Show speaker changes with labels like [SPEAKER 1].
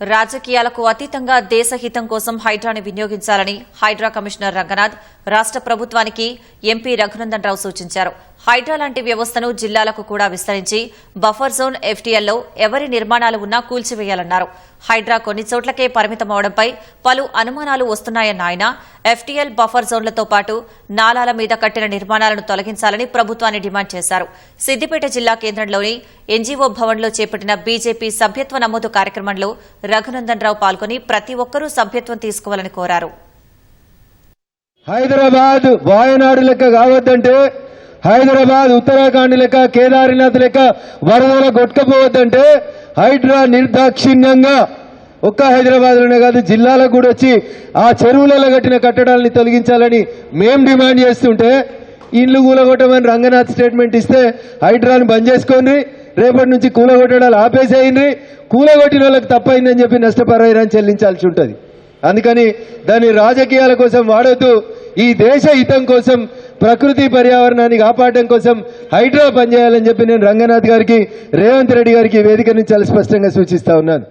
[SPEAKER 1] రాజకీయాలకు అతీతంగా దేశహితం కోసం హైడ్రాని వినియోగించాలని హైడ్రా కమిషనర్ రంగనాథ్ రాష్ట ప్రభుత్వానికి ఎంపీ రఘునందన్ రావు సూచించారు. హైడ్రా లాంటి వ్యవస్థను జిల్లాలకు కూడా విస్తరించి బఫర్ జోన్ ఎఫ్టీఎల్లో ఎవరి నిర్మాణాలు ఉన్నా కూల్చివేయాలన్నారు. హైడ్రా కొన్ని చోట్లకే పరిమితమవడంపై పలు అనుమానాలు వస్తున్నాయన్న ఆయన ఎఫ్టీఎల్ బఫర్ జోన్లతో పాటు నాలాల మీద కట్టిన నిర్మాణాలను తొలగించాలని ప్రభుత్వాన్ని డిమాండ్ చేశారు. సిద్దిపేట జిల్లా కేంద్రంలోని ఎన్జీఓ భవన్లో చేపట్టిన బీజేపీ సభ్యత్వ నమోదు కార్యక్రమంలో రఘునందన్ రావు పాల్గొని ప్రతి ఒక్కరూ సభ్యత్వం తీసుకోవాలని కోరారు.
[SPEAKER 2] హైదరాబాద్ వాయనాడు లెక్క కావద్దంటే హైదరాబాద్ ఉత్తరాఖండ్ లెక్క కేదారినాథ్ లెక్క వరదల కొట్టుకపోవద్దంటే హైడ్రా నిర్దాక్షిణ్యంగా ఒక్క హైదరాబాద్లోనే కాదు జిల్లాలకు కూడా వచ్చి ఆ చెరువులలో కట్టిన కట్టడాలని తొలగించాలని మేం డిమాండ్ చేస్తుంటే ఇండ్లు కూలగొట్టమని రంగనాథ్ స్టేట్మెంట్ ఇస్తే హైడ్రాని బంద్ చేసుకోండి రేపటి నుంచి కూలగొట్టడాలు ఆపేసేయండి. కూలగొట్టిన వాళ్ళకి తప్పైందని చెప్పి నష్టపరిహారం చెల్లించాల్సి ఉంటుంది. అందుకని దాన్ని రాజకీయాల కోసం వాడొద్దు. ఈ దేశ హితం కోసం ప్రకృతి పర్యావరణాన్ని కాపాడడం కోసం హైడ్రా పనిచేయాలని చెప్పి నేను రంగనాథ్ గారికి రేవంత్ రెడ్డి గారికి వేదిక నుంచి చాలా స్పష్టంగా సూచిస్తా ఉన్నాను.